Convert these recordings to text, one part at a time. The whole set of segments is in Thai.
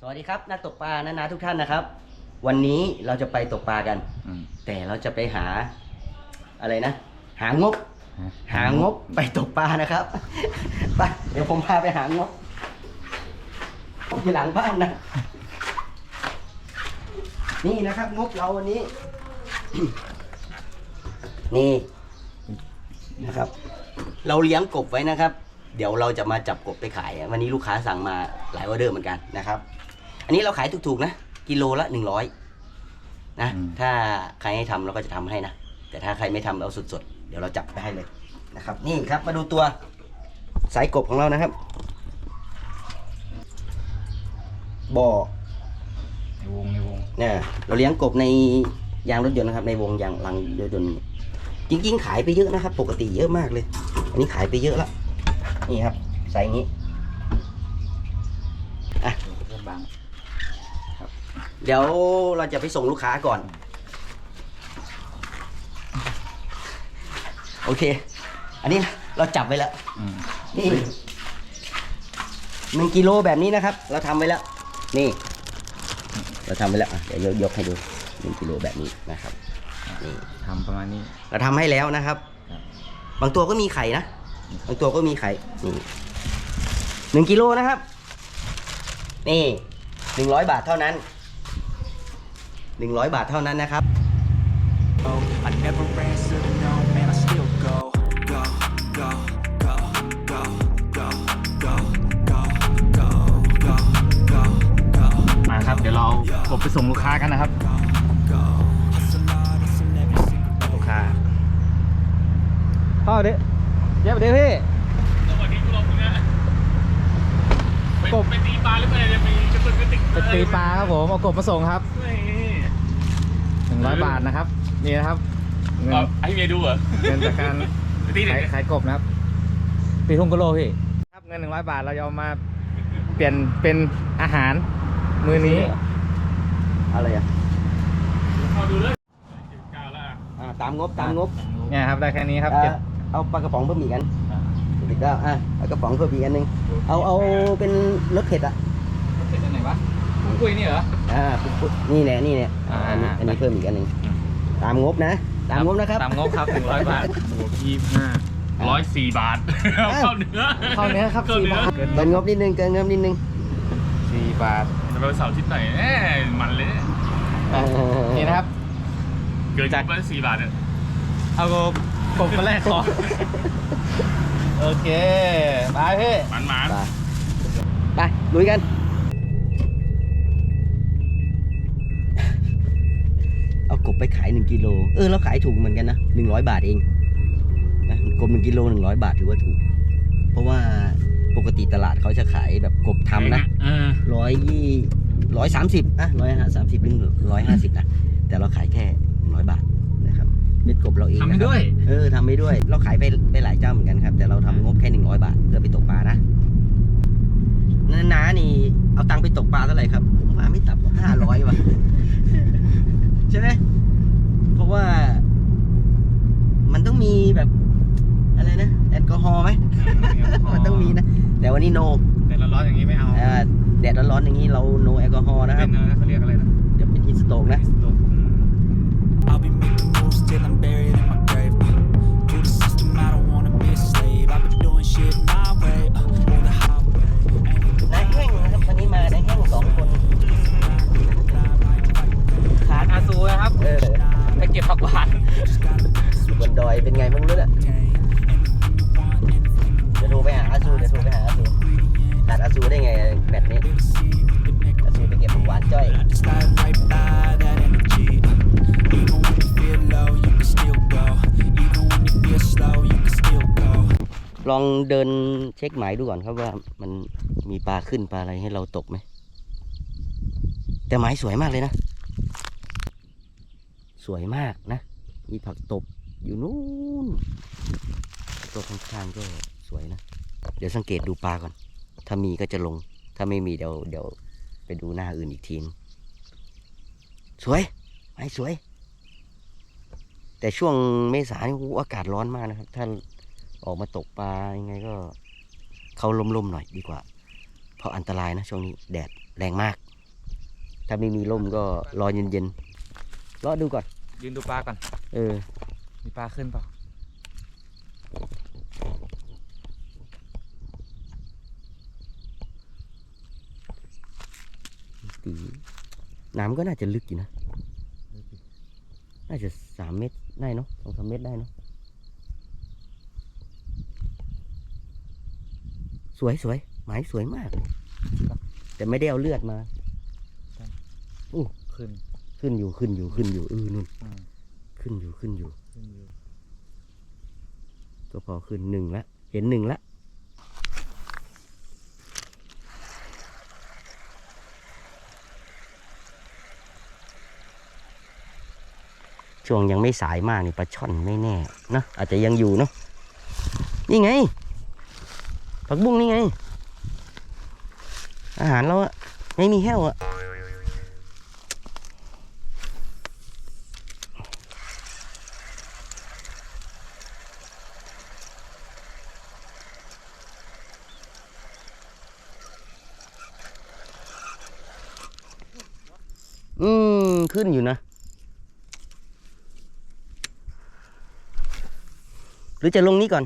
สวัสดีครับนักตกปลานานาทุกท่านนะครับ วันนี้เราจะไปตกปลากัน อืม แต่เราจะไปหาอะไรนะ หางบ หางบไปตกปลานะครับ ไปเดี๋ยวผมพาไปหางบที่หลังบ้านนะ นี่นะครับงบเราวันนี้ นี่นะครับ เราเลี้ยงกบไว้นะครับ เดี๋ยวเราจะมาจับกบไปขาย วันนี้ลูกค้าสั่งมาหลายออเดอร์เหมือนกันนะครับ อันนี้เราขายถูกๆนะ กิโลละหนึ่งร้อยนะ อืม ถ้าใครให้ทำเราก็จะทำให้นะ แต่ถ้าใครไม่ทำเอาสดๆ เดี๋ยวเราจับไปให้เลยนะครับ นี่ครับมาดูตัวสายกบของเรานะครับ บ่อ ในวงในวงเนี่ยเราเลี้ยงกบในยางรถยนต์นะครับ ในวงยางลังรถยนต์จริง ๆ ขายไปเยอะนะครับ ปกติเยอะมากเลย อันนี้ขายไปเยอะแล้วนี่ครับใส่อย่างนี้อะ เริ่มบาง เดี๋ยวเราจะไปส่งลูกค้าก่อน โอเค อันนี้เราจับไว้แล้วอืมนี่หนึ่งกิโลแบบนี้นะครับ เราทำไว้แล้ว นี่ เราทำไว้แล้วอะเดี๋ยวยกยกให้ดูหนึ่งกิโลแบบนี้นะครับนี่ทำประมาณนี้ เราทำให้แล้วนะครับครับบางตัวก็มีไข่นะบางตัวก็มีไข่นี่หนึ่งกิโลนะครับ นี่หนึ่งร้อยบาทเท่านั้น หนึ่งร้อยบาทเท่านั้นนะครับ I never answer to no, man, I still go, go, go, go, go, go, go, go, go, go, go, go, มาครับ เดี๋ยวเราเอากบไปส่งลูกค้ากันนะครับ go. Hustle hard, hustle every single ลูกค้าพ่อเด้เย็บเด้พี่สวัสดีคุณลงเนี่ยไปกบไปตีปลาหรือไปจะไปกระตุ้นกระติกจะตีปลาครับผม เอากบมาส่งครับนี่ห นึ่งร้อยบาทนะครับ นี่นะครับเงินเอาให้เมียดูเหรอเงินจากการไปตีไหนขายเนี่ยขายกบนะครับตีทุ่งกะโลพี่ครับเงินหนึ่งร้อยบาทเราจะเอามาเปลี่ยนเป็นอาหารมือนี้อะไรอะพอดูเลยเก้าแล้วอะอ่าตามงบตามงบเนี่ยครับได้แค่นี้ครับเอ่อเก็บเอาปลากระป๋องเพิ่มอีกอันอีกแล้วอะเอากระป๋องเพิ่มอีกอันหนึงเอาเอาเป็นรสเผ็ดอะเสร็จอันไหนวะกุ้งกุ้ยนี่เหรอ อ่าปุ๊บปุ๊บนี่แหละนี่เนี่ยอ่าอันนี้อ่าอันนี้เพิ่มอีกอันหนึงอืมตามงบนะ ตามงบนะครับ ตามงบครับหนึ่งร้อยบาทบวกยี่ห้าร้อยสี่บาทเอาเข้าเนื้อเข้าเนื้อครับเข้าสี่เนื้อบาทเกินเกินงบนิดนึงเกินงบนิดนึงสี่บาท จะไปเสาร์อาทิตย์ไหนแหมมันเลยเนี่ยนี่นะครับ เกินจาก ไปสี่บาทเนี่ยเอากบมาแรกคอโอเค ไปพี่มันมันไปไปลุยกัน กิโลเออเราขายถูกเหมือนกันนะหนึ่งร้อยบาทเองนะกบหนึ่งกิโลหนึ่งร้อยบาทถือว่าถูก เพราะว่าปกติตลาดเขาจะขายแบบกบทำนะร้อยยี่ร้อยสามสิบอะร้อยห้าสามสิบหนึ่งร้อยห้าสิบนะแต่เราขายแค่ร้อยบาทนะครับเม็ดกบเราเองทำไม่ด้วยเออทำไม่ด้วย เราขายไปไปหลายเจ้าเหมือนกันครับ แต่เราทำงบแค่หนึ่งร้อยบาทเพื่อไปตกปลานะน้านี่เอาตังค์ไปตกปลาเท่าไหร่ครับผมว่าไม่ต่ำกว่าห้าร้อยว่ะใช่ไหม ว่า มันต้องมีแบบอะไรนะแอลกอฮอล์ไหมมันต้องมีนะ แต่วันนี้โนแต่ละร้อนอย่างนี้ไม่เอาอ่าแดดร้อนๆอย่างนี้เราโนแอลกอฮอล์นะคเป็รับนอะไรนะเขาเรียกอะไรนะเดี๋ยวเป็นอินสโตกนะ I'll be making moves till I'm buried in my grave. Uh, to the system, I don't wanna be a slave. I've been doing shit my way, uh, or the highway. Ain't นายแห้งนะครับวันนี้มานายแห้งสองคน ขาดอาซูนะครับ เออไป เก็บผักหวานอยู่บนดอยเป็นไงบ้างรู้เนี่ยจะโทรไปหาอาซูจะโทรไปหาอาซูขาดอาซูได้ไงแบบนี้อาซูไปเก็บผักหวานจ้อยลองเดินเช็คหมายดูก่อนครับว่ามันมีปลาขึ้นปลาอะไรให้เราตกไหม แต่หมายสวยมากเลยนะ วยมากนะ มีผักตบอยู่นู้นตัวข้างๆก็สวยนะ เดี๋ยวสังเกตดูปลาก่อน ถ้ามีก็จะลง ถ้าไม่มีเดี๋ยวเดี๋ยวไปดูหน้าอื่นอีกทีนสวยไม้สวย แต่ช่วงเมษานี่โอ้โหอากาศร้อนมากนะครับ ถ้าออกมาตกปลายังไงก็เขาลมๆหน่อยดีกว่า เพราะอันตรายนะช่วงนี้แดดแรงมาก ถ้าไม่มีร่มก็รอเย็นๆรอดูก่อน ยืนดูปลาก่อน เออ มีปลาขึ้นเปล่า ตีน้ำก็น่าจะลึกอยู่นะ น่าจะสามเมตรได้เนาะสองสามเมตรได้เนาะ สวยสวยหมายสวยมากเลยแต่ไม่ได้เอาเลือดมา ขึ้น ขึ้นอยู่ขึ้นอยู่ขึ้นอยู่เออนู่นอืมขึ้นอยู่ขึ้นอยู่ขึ้นอยู่ก็พอขึ้นหนึ่งละ เห็นหนึ่งละช่วงยังไม่สายมากนี่ปลาช่อนไม่แน่เนอะอาจจะยังอยู่เนาะนี่ไง ผักบุ้งนี่ไง อาหารเราอะไม่มีแห้วอะอืม ขึ้นอยู่นะ หรือจะลงนี้ก่อน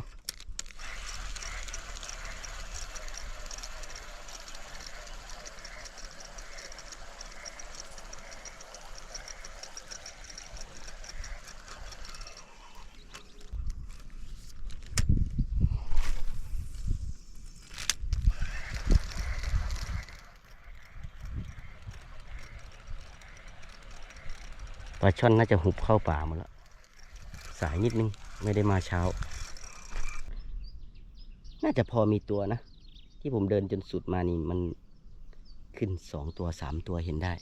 ปลาช่อนน่าจะหุบเข้าป่าหมดแล้ว สายนิดนึง ไม่ได้มาเช้า น่าจะพอมีตัวนะ ที่ผมเดินจนสุดมานี่มันขึ้นสองตัวสามตัวเห็นได้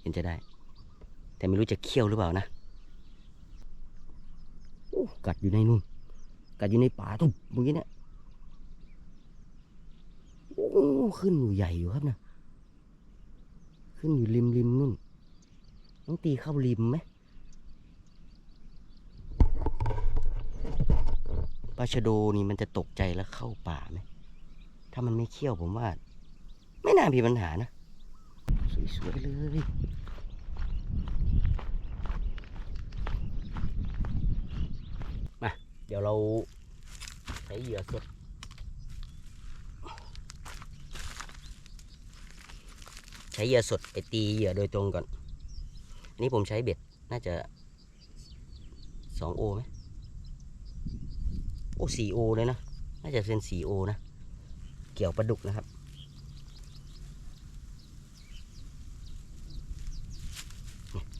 เห็นจะได้ แต่ไม่รู้จะเคี่ยวหรือเปล่านะกัดอยู่ในนู่น กัดอยู่ในป่าตุบเมื่อกี้เนี่ยโอ้ขึ้นอยู่ใหญ่อยู่ครับนะ ขึ้นอยู่ริมริมนู่น ต้องตีเข้าริมไหม ปลาชะโดนี่มันจะตกใจแล้วเข้าป่าไหม ถ้ามันไม่เขี้ยวผมว่า ไม่น่ามีปัญหานะ สวยๆเลยมาเดี๋ยวเราใช้เหยื่อสดใช้เหยื่อสดไปตีเหยื่อโดยตรงก่อน อันนี้ผมใช้เบ็ดน่าจะสองโอไหม โอ้สี่โอเลยนะ น่าจะเป็นสี่โอนะ เกี่ยวปลาดุกนะครับ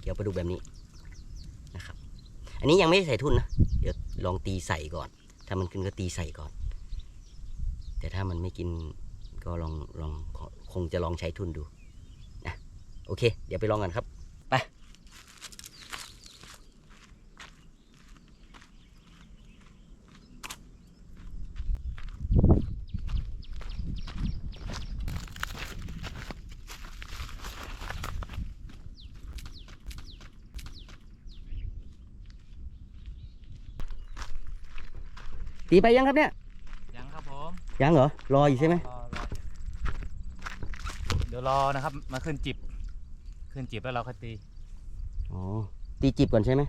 เกี่ยวปลาดุกแบบนี้นะครับ อันนี้ยังไม่ได้ใส่ทุ่นนะ เดี๋ยวลองตีใส่ก่อน ถ้ามันขึ้นก็ตีใส่ก่อน แต่ถ้ามันไม่กินก็ลองลองคงจะลองใช้ทุนดูนะ โอเค เดี๋ยวไปลองกันครับ ตีไปยังครับเนี่ย ยังครับผมยังเหรอ รออยู่ใช่ไหม รอรอเดี๋ยวรอนะครับ มาขึ้นจิบ ขึ้นจิบแล้วเราค่อยตี อ๋อ ตีจิบก่อนใช่ไหม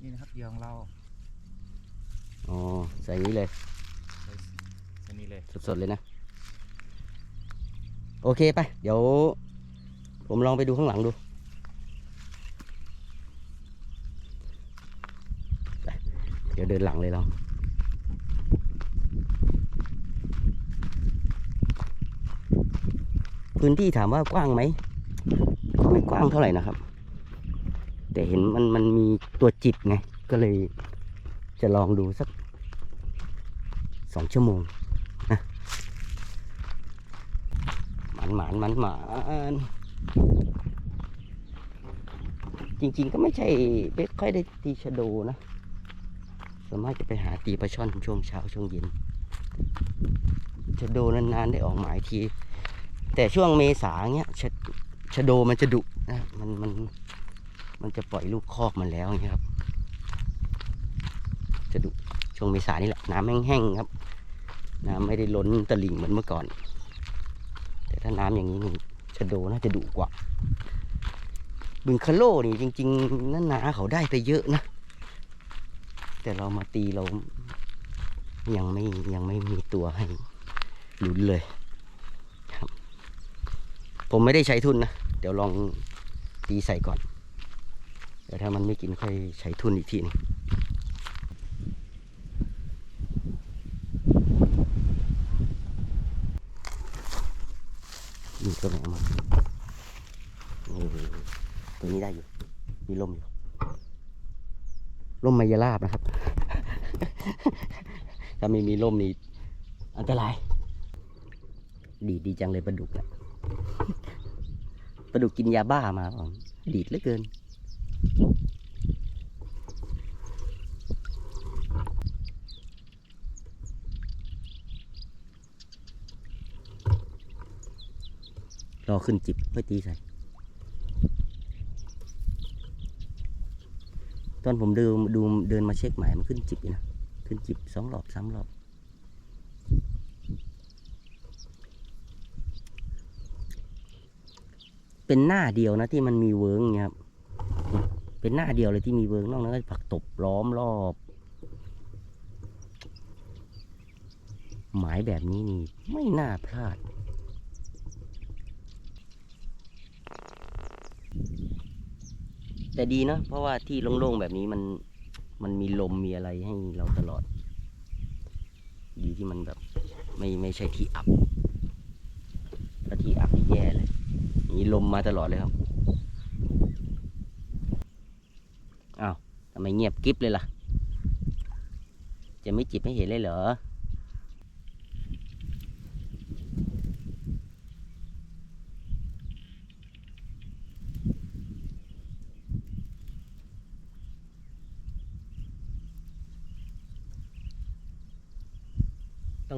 นี่นะครับเหยื่อของเราอ๋อ ใส่อย่างนี้เลยอันนี้เลย สดๆเลยนะ โอเคไป เดี๋ยว ผมลองไปดูข้างหลังดูไป เดี๋ยวเดินหลังเลยเราพื้นที่ถามว่ากว้างไหมก็ไม่กว้างเท่าไหร่นะครับ แต่เห็นมันมันมีตัวจิบไง ก็เลยจะลองดูสักสองชั่วโมงหมันหมานหมันหมานจริงๆก็ไม่ใช่ไม่ค่อยได้ตีชะโดนะ ส่วนมากจะไปหาตีปลาช่อนช่วงเช้าช่วงเย็น ชะโดนานๆได้ออกหมายที แต่ช่วงเมษาเงี้ยชะชะโดมันจะดุนะมันมันมันจะปล่อยลูกคอกมันแล้วเงี้ยครับ จะดุช่วงเมษานี่แหละน้ำแห้งๆครับ น้ำไม่ได้ล้นตลิ่งเหมือนเมื่อก่อน แต่ถ้าน้ำอย่างนี้นี่ชะโดน่าจะดุกว่าบึงคาโลนี่จริงๆนั่นนาเขาได้ไปเยอะนะ แต่เรามาตีเรายังไม่ยังไม่มีตัวให้ลุ้นเลยครับ ผมไม่ได้ใช้ทุนนะ เดี๋ยวลองตีใส่ก่อนเดี๋ยวถ้ามันไม่กินค่อยใช้ทุนอีกทีหนึงนี่ตัวไหนมาตัวนี้ได้อยู่ ลมไมยาลาบนะครับ ถ้าไม่มีลมนี่อันตราย ดีดดีจังเลยปลาดุกอะปลาดุกกินยาบ้ามาก่อดีดเหลือเกิน รอขึ้นจิบเพื่อตีใส่ ตอนผมเดินดูเดินมาเช็คหมายมันขึ้นจิบอยู่นะขึ้นจิบสองรอบสามรอบเป็นหน้าเดียวนะที่มันมีเวิร์งเนี่ยครับ เป็นหน้าเดียวเลยที่มีเวิร์งนอกนั้นก็ผักตบล้อมรอบ หมายแบบนี้นี่ไม่น่าพลาด แต่ดีเนอะเพราะว่าที่โล่งๆแบบนี้มันมันมีลมมีอะไรให้เราตลอด ดีที่มันแบบ ไม่ไม่ใช่ที่อับถ้าที่อับนี่แย่เลยมีลมมาตลอดเลยครับอ้าวทำไมเงียบกิ๊บเลยล่ะ จะไม่จิบให้เห็นเลยเหรอ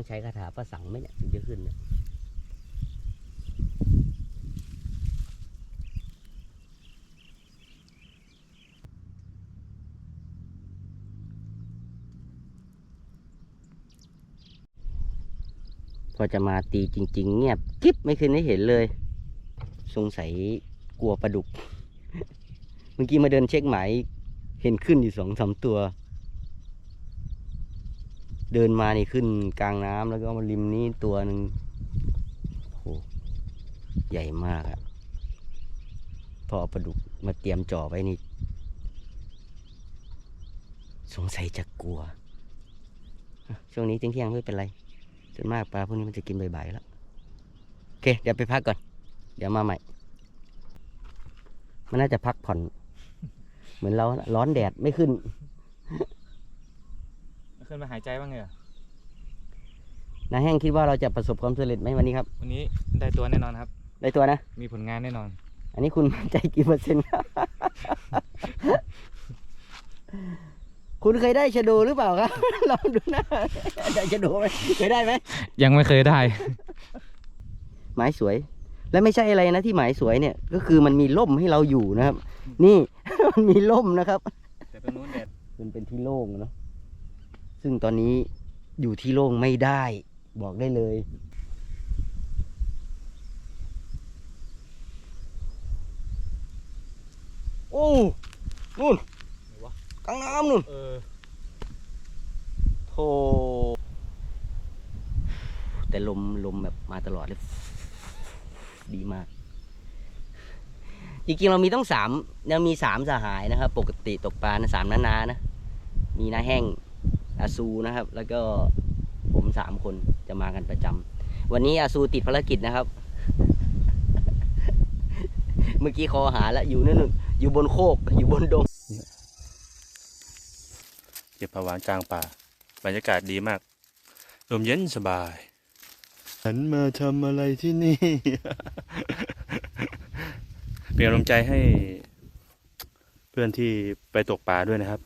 ต้องใช้คาถาประสังไหมเนี่ยถึงจะขึ้นเนี่ยพอจะมาตีจริง ๆ เงียบกิ๊บไม่เคยได้เห็นเลย สงสัยกลัวปลาดุก เมื่อกี้มาเดินเช็คหมาย เห็นขึ้นอยู่สองสามตัว เดินมานี่ขึ้นกลางน้ำแล้วก็มาริมนี้ตัวหนึ่งโหใหญ่มากอะพอเอาปลาดุกมาเตรียมจ่อไว้นี่ สงสัยจะกลัว ช่วงนี้เที่ยงๆไม่เป็นไรส่วนมากปลาพวกนี้มันจะกินบ่ายๆแล้ว โอเค เดี๋ยวไปพักก่อน เดี๋ยวมาใหม่ มันน่าจะพักผ่อน เหมือนเราร้อนแดดไม่ขึ้น ขึ้นมาหายใจบ้างเหรอนาแห้งคิดว่าเราจะประสบความสำเร็จไหมวันนี้ครับ วันนี้ได้ตัวแน่นอนครับ ได้ตัวนะ มีผลงานแน่นอน อันนี้คุณมั่นใจกี่เปอร์เซ็นต์ครับคุณเคยได้ชะโดหรือเปล่าครับ ลองดูนะได้ชะโดไหมเคยได้ไหม ยังไม่เคยได้ หมายสวย และไม่ใช่อะไรนะที่หมายสวยเนี่ย ก็คือมันมีร่มให้เราอยู่นะครับ นี่ มันมีร่มนะครับ แต่ตรงนู้นแดดมันเป็นที่โล่งอะเนาะ ซึ่งตอนนี้อยู่ที่โล่งไม่ได้บอกได้เลย โอ้นู่นกลางน้ำนู่นเออโธ่แต่ลมลมแบบมาตลอดเลย ดีมาก จริงๆ เรามีต้องสามเรามีสามสหายนะครับ ปกติตกปลานะสามนานานะ มีนาแห้ง อาซูนะครับ แล้วก็ผมสามคนจะมากันประจำวันนี้อาซูติดภารกิจนะครับ เมื่อกี้คอหาแล้วอยู่นั่นนู่นอยู่บนโคกอยู่บนดงเก็บผักหวานกลางป่า บรรยากาศดีมากลมเย็นสบาย ฉันมาทำอะไรที่นี่ เป็นกำลังใจให้เพื่อนที่ไปตกปลาด้วยนะครับ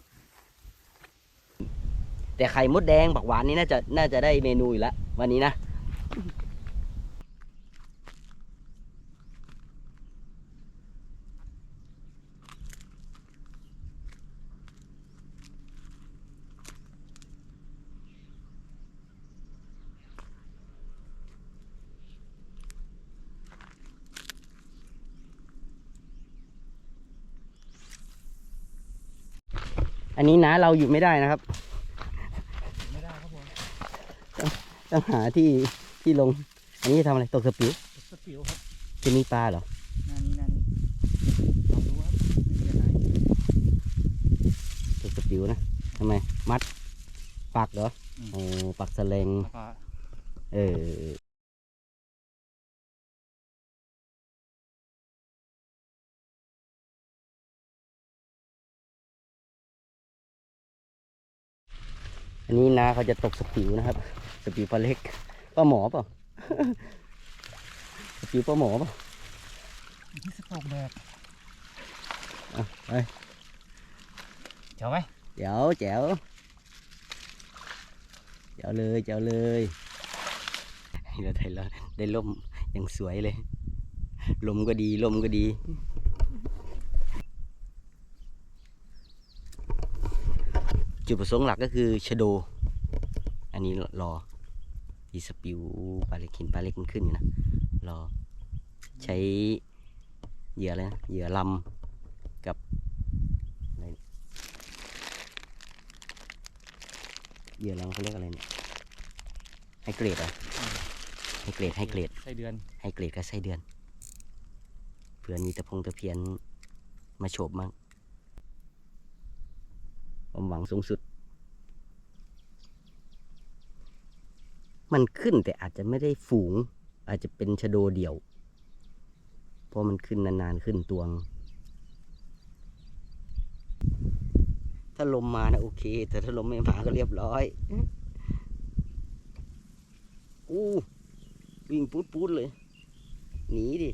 แต่ไข่มดแดงผักหวานนี่น่าจะน่าจะได้เมนูอยู่แล้ววันนี้นะอันนี้นะเราอยู่ไม่ได้นะครับ ต้องหาที่ที่ลง อันนี้จะทำอะไรตกสปิวสปิวครับจะมีปลาเหรองานนี้งานนี้ลองดูครับไม่เป็นไรตกสปิวนะทำไม มัดปักเหรออืมโอ้ปักสะเลงแล้วก็เอออันนี้นาเขาจะตกสปิวนะครับ สปิวปลาเล็กปลาหมอเปล่าสปิวปลาหมอเปล่าที่สตอกแดกอะไปเจ๋วไหมเจ๋วแจ๋วแจ๋วเลยแจ๋วเลยเราได้แล้วได้ล่มอย่างสวยเลย ลมก็ดีลมก็ดีจุดประสงค์หลักก็คือชะโด อันนี้รอ ที่สปิวปลาเล็กหินปลาเล็กมันขึ้นอยู่นะ รอ ใช้เหยื่ออะไรนะ เหยื่อลำกับอะไรเหยื่อลำเขาเรียกอะไรเนี่ยให้เกรดเหรอะให้เกรดให้เกรดไส้เดือน ให้เกรดกับไส้เดือน เผื่อมีตะพงตะเพียนมาโฉบมั่งความหวังสูงสุด มันขึ้นแต่อาจจะไม่ได้ฝูง อาจจะเป็นชะโดเดี่ยว เพราะมันขึ้นนานๆขึ้นตวง ถ้าลมมานะโอเค แต่ถ้าลมไม่มาก็เรียบร้อยอู้วิ่งปูดปูดเลย หนีดิ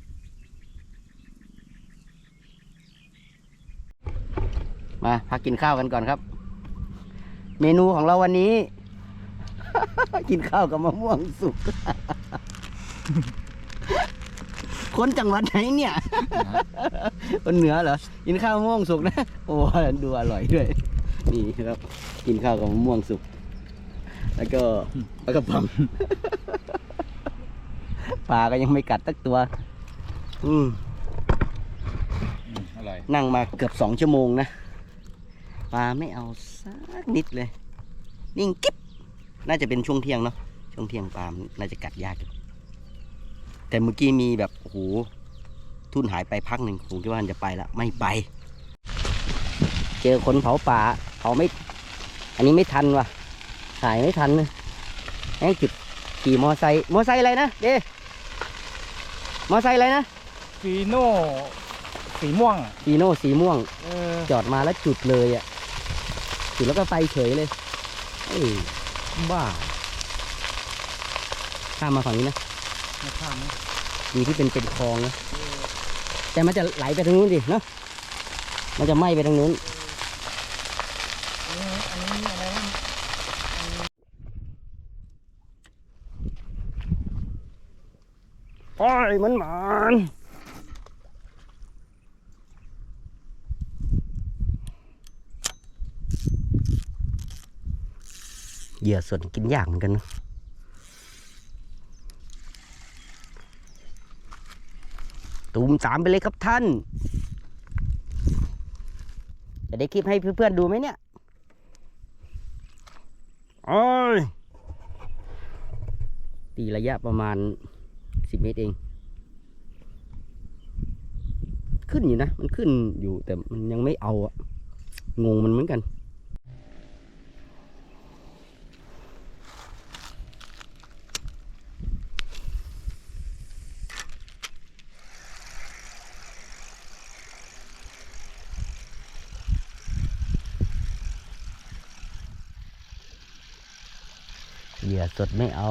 มาพักกินข้าวกันก่อนครับ เมนูของเราวันนี้ กินข้าวกับมะม่วงสุก คนจังหวัดไหนเนี่ย คนเหนือเหรอ กินข้าวมะม่วงสุกนะ โอ้ดูอร่อยด้วย นี่ครับ กินข้าวกับมะม่วงสุก แล้วก็แล้วก็ปั๊มปลาก็ยังไม่กัดตักตัว อืมอร่อยนั่งมาเกือบสองชั่วโมงนะ ปลาไม่เอาสักนิดเลย นิ่งกิ๊บ น่าจะเป็นช่วงเที่ยงเนาะช่วงเที่ยงปลามันน่าจะกัดยากอยู่แต่เมื่อกี้มีแบบโอ้โหทุนหายไปพักหนึ่งผมคิดว่ามันจะไปแล้วไม่ไป เจอคนเผาป่าเผาไม่ อันนี้ไม่ทันว่ะถ่ายไม่ทันเลยแม่งจุดขี่มอไซค์มอไซค์อะไรนะเด้มอไซค์อะไรนะฟีโน่สีม่วงฟีโน่สีม่วงเออจอดมาแล้วจุดเลยอะจุดแล้วก็ไปเฉยเลยเอ้ย บ้า ข้ามมาฝั่งนี้นะไม่ข้ามนะดีที่เป็นเป็นคลองนะ แต่มันจะไหลไปทางนู้นดิเนาะ มันจะไหม้ไปทางนู้น อันนี้อันนี้อะไรนะโอ้ยมันหมาน เหยื่อส่วนกินยากเหมือนกันนะตูมสามไปเลยครับท่าน จะได้คลิปให้เพื่อนๆดูไหมเนี่ยโอ้ยตีระยะประมาณสิบเมตรเอง ขึ้นอยู่นะ มันขึ้นอยู่แต่มันยังไม่เอาอะงงมันเหมือนกัน อสดไม่เอา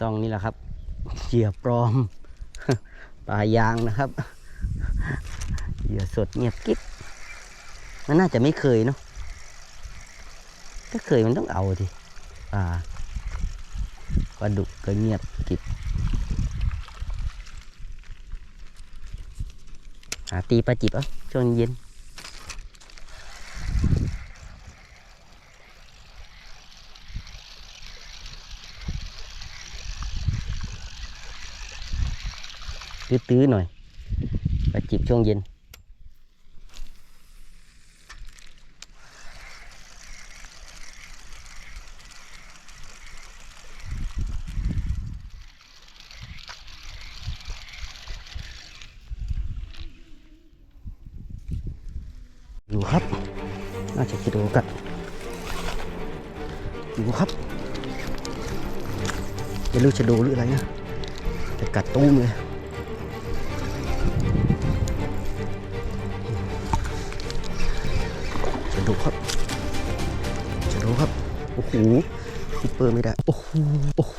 ต้องนี่แหละครับเหยื่อปลอมปลายางนะครับเหยื่อสดเงียบกิ๊บมันน่าจะไม่เคยเนาะถ้าเคยมันต้องเอาทีปลาปลาดุกก็เงียบกิ๊บหาตีปลาจิบเอะช่วงเย็น cứ tưới หน่อยประจิบช่วงเย็น อยู่ครับ น่าจะกิโลกัดอยู่ครับไม่รู้จะดูหรืออะไรนะแต่กัดตู้เลย โดครับจะโดครับ โอ้โหซุปเปอร์ไม่ได้ โอ้โห โอ้โห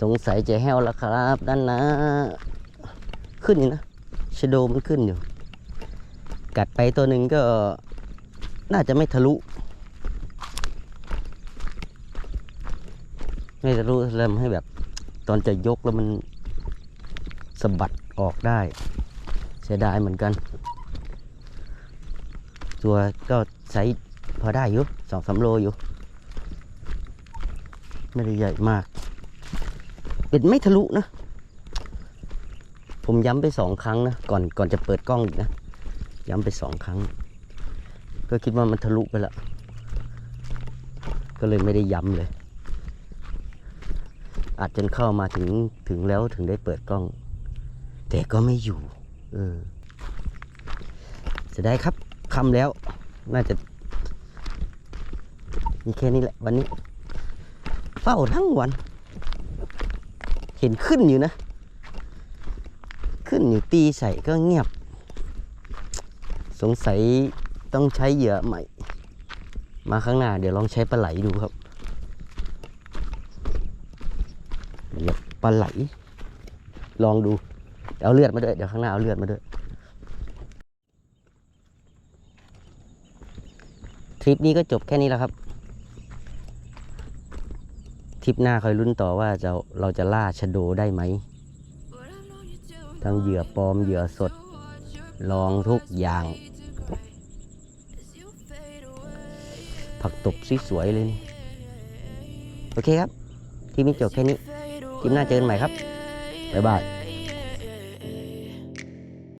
สงสัยจะแห้วแล้วครับด้านน้าขึ้นอยู่นะชโดมันขึ้นอยู่ กัดไปตัวหนึ่งก็น่าจะไม่ทะลุ ไม่ทะลุแล้วให้แบบ ตอนจะยกแล้วมันสะบัดออกได้ เสียดายเหมือนกัน ตัวก็ใช้พอได้อยู่สองสามโลอยู่ ไม่ได้ใหญ่มาก เป็นไม่ทะลุนะ ผมย้ำไปสองครั้งนะ ก่อนก่อนจะเปิดกล้องอีกนะ ย้ำไปสองครั้ง ก็คิดว่ามันทะลุไปแล้วก็เลยไม่ได้ย้ำเลยอาจจนเข้ามาถึงถึงแล้วถึงได้เปิดกล้อง แต่ก็ไม่อยู่ เออจะได้ครับคำแล้ว น่าจะมีแค่นี้แหละวันนี้ เฝ้าทั้งวัน เห็นขึ้นอยู่นะ ขึ้นอยู่ตีใส่ก็เงียบ สงสัยต้องใช้เหยื่อใหม่ มาข้างหน้าเดี๋ยวลองใช้ปลาไหลดูครับเหยียบปลาไหล ลองดูเอาเลือดมาด้วยเดี๋ยวข้างหน้าเอาเลือดมาด้วยทริปนี้ก็จบแค่นี้แล้วครับ ทริปหน้าคอยลุ้นต่อว่าจะเราจะล่าชะโดได้ไหม ทั้งเหยื่อปลอมเหยื่อสด ลองทุกอย่าง ผักตบสวยๆเลยนี่ โอเคครับ ที่นี้จบแค่นี้ คลิปหน้าเจอกันใหม่ครับ บ๊ายบาย